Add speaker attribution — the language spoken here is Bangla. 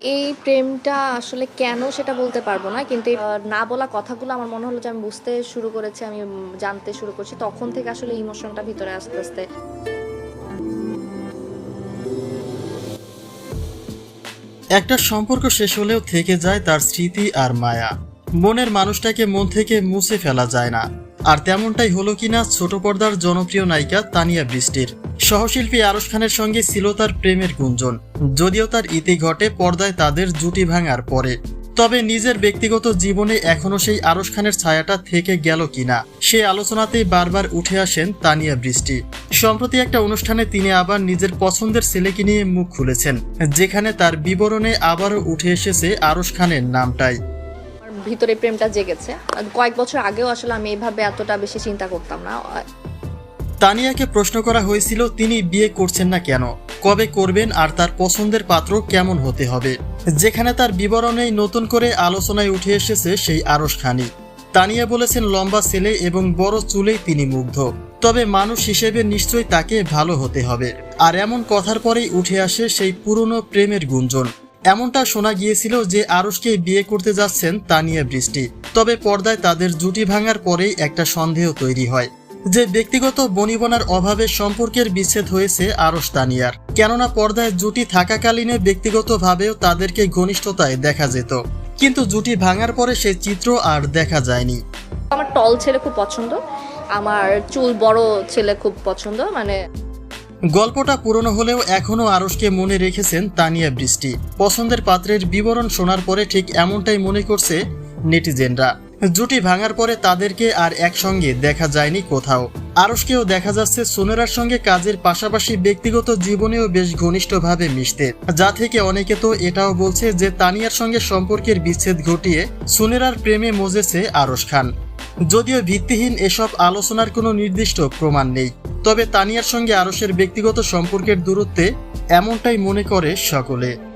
Speaker 1: এই প্রেমটা আসলে কেন সেটা বলতে পারব না, কিন্তু না বলা কথাগুলো আমার মনে হলো যে আমি বুঝতে শুরু করেছি, আমি জানতে শুরু করছি, তখন থেকে আসলে ইমোশনটা ভিতরে আস্তে আস্তে।
Speaker 2: একটা সম্পর্ক শেষ হলেও থেকে যায় তার স্মৃতি আর মায়া। মনের মানুষটাকে মন থেকে মুছে ফেলা যায় না। আর তেমনটাই হলো কিনা ছোট পর্দার জনপ্রিয় নায়িকা তানিয়া বৃষ্টির। সহশিল্পী আরশ খানের সঙ্গে ছিল তার প্রেমের গুঞ্জন। যদিও তার ইতি ঘটে, পর্দায় তাদের জুটি ভাঙার পরে। তবে নিজের ব্যক্তিগত জীবনে এখনও সেই আরশ খানের ছায়াটা থেকে গেল কিনা, সে আলোচনাতেই বারবার উঠে আসেন তানিয়া বৃষ্টি। সম্প্রতি একটা অনুষ্ঠানে তিনি আবার নিজের পছন্দের ছেলেকে নিয়ে মুখ খুলেছেন, যেখানে তার বিবরণে আবারও উঠে এসেছে আরশ খানের নামটাই।
Speaker 1: ভিতরে প্রেমটা জেগেছে। কয়েক বছর আগেও আসলে আমি এইভাবে এতটা বেশি চিন্তা করতাম না।
Speaker 2: তানিয়াকে প্রশ্ন করা হয়েছিল, তিনি বিয়ে করছেন না কেন? কবে করবেন? আর তার পছন্দের পাত্র কেমন হতে হবে? যেখানে তার বিবরণেই নতুন করে আলোচনায় উঠে এসেছে সেই আরশ খানি। তানিয়া বলেছেন, লম্বা ছেলে এবং বড় চুলেই তিনি মুগ্ধ। তবে মানুষ হিসেবে নিশ্চয়ই তাকে ভালো হতে হবে। আর এমন কথার পরেই উঠে আসে সেই পুরনো প্রেমের গুঞ্জন। এমনটা শোনা গিয়েছিল যে আরশকে বিয়ে করতে যাচ্ছেন তানিয়া বৃষ্টি। তবে পর্দায় তাদের জুটি ভাঙার পরেই একটা সন্দেহ তৈরি হয়। যে ব্যক্তিগত বনিবনার অভাবে সম্পর্কের বিচ্ছেদ হয়েছে আরস তানিয়ার কেননা পর্দায় জুটি থাকাকালীনে ব্যক্তিগতভাবেও তাদেরকে ঘনিষ্ঠতায় দেখা যেত। কিন্তু জুটি ভাঙার পরে সেই চিত্র আর দেখা যায়নি।
Speaker 1: আমার টল ছেলে খুব পছন্দ। আমার চুল বড় ছেলে খুব পছন্দ মানে
Speaker 2: গল্পটা পুরনো হলেও এখনও আরসকে মনে রেখেছেন তানিয়া বৃষ্টি। পছন্দের পাত্রের বিবরণ শোনার পরে ঠিক এমনটাই মনে করছে নেটিজেনরা। জুটি ভাঙার পরে তাদেরকে আর একসঙ্গে দেখা যায়নি কোথাও। আরশকেও দেখা যাচ্ছে সোনেরার সঙ্গে কাজের পাশাপাশি ব্যক্তিগত জীবনেও বেশ ঘনিষ্ঠভাবে মিশতে। যা থেকে অনেকে তো এটাও বলছে যে তানিয়ার সঙ্গে সম্পর্কের বিচ্ছেদ ঘটিয়ে সোনেরার প্রেমে মজেছে আরস খান। যদিও ভিত্তিহীন এসব আলোচনার কোনো নির্দিষ্ট প্রমাণ নেই, তবে তানিয়ার সঙ্গে আরশের ব্যক্তিগত সম্পর্কের দূরত্বে এমনটাই মনে করে সকলে।